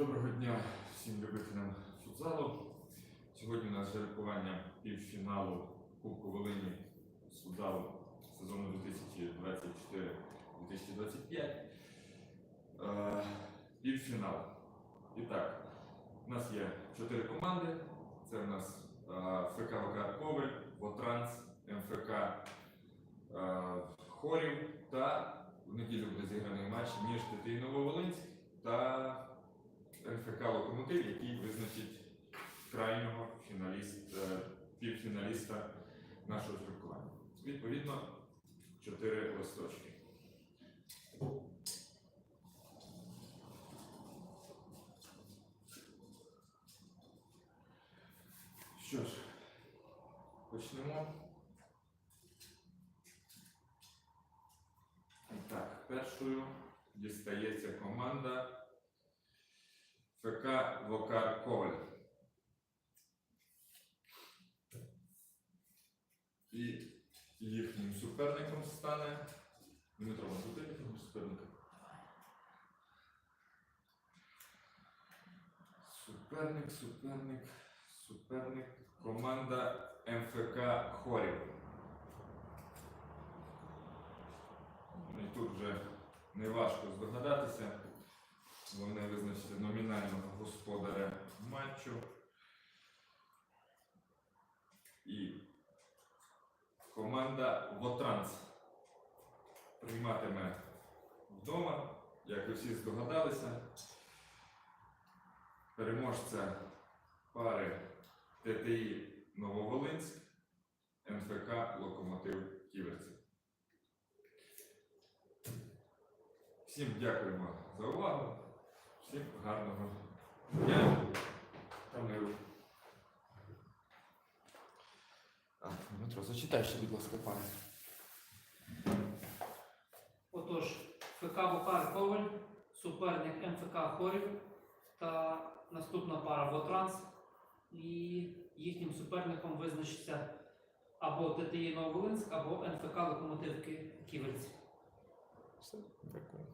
Доброго дня всім любителям футзалу. Сьогодні у нас жеребкування півфіналу Кубку Волині з футзалу сезону 2024-2025. Е, Півфінал. І так, у нас є чотири команди. Це у нас е, ФК ВК Ковель, Вотранс, МФК е, Хорів та в неділю буде зіграний матч між ТТ Нововолинськ та НФК Локомотив, який визначить крайнього фіналіст, півфіналіста нашого жеребкування. Відповідно, чотири листочки. Що ж, почнемо. Так, першою дістається команда ФК Вокар Коваль. І їхнім суперником стане Дмитро Мазути, їхнім суперником. Суперник, суперник, суперник. Команда МФК Хорів. Ну, І тут вже не важко здогадатися. Вони визначили номінального господаря матчу. І команда Вотранс прийматиме вдома, як ви всі здогадалися. Переможця пари ТТІ Нововолинськ, НФК Локомотив Ківерці. Всім дякуємо за увагу. Всім гарного дня та миру. Дмитро, зачитай ще, будь ласка, пане. Отож, ФК Бухар Коваль, суперник МФК Хорів та наступна пара Вотранс. І їхнім суперником визначиться або ТТІ Нововолинськ, або НФК Локомотив Ківерці. Все, дякую.